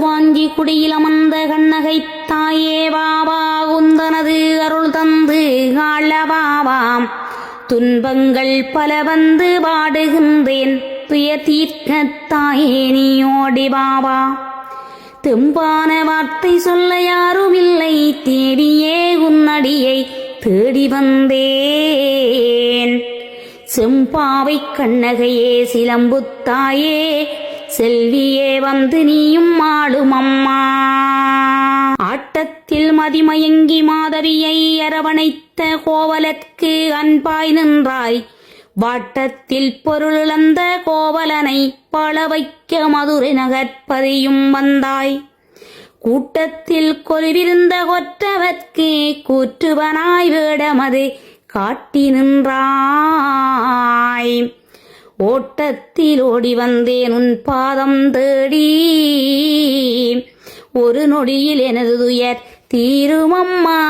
வாஞ்சி குடியில் அமர்ந்த கண்ணகை தாயே பாபா உந்தனது அருள் தந்து ஆளவாவாம். துன்பங்கள் பல வந்து பாடுகின்றேன் துய தீர்க்க தாயே நீயோடி பாபா தெம்பான வார்த்தை சொல்ல யாரும் இல்லை தேடியே உன்னடியை தேடி வந்தேன். செம்பாவை கண்ணகையே சிலம்புத்தாயே செல்வியே வந்து நீயும் ஆடும் அம்மா. ஆட்டத்தில் மதிமயங்கி மாதவியை அரவணைத்த கோவலற்கு அன்பாய் நின்றாய். வாட்டத்தில் பொருளிழந்த கோவலனை பழ வைக்க மதுரை நகர்ப்பதியும் வந்தாய். கூட்டத்தில் கொலிவிருந்த கொற்றவர்க்கு கூற்றுவனாய் வேடமது காட்டி நின்றாய். ஓட்டத்தில் ஓடி வந்தேன் உன் பாதம் தேடி. ஒரு நொடியில் எனது துயர் தீருமம்மா.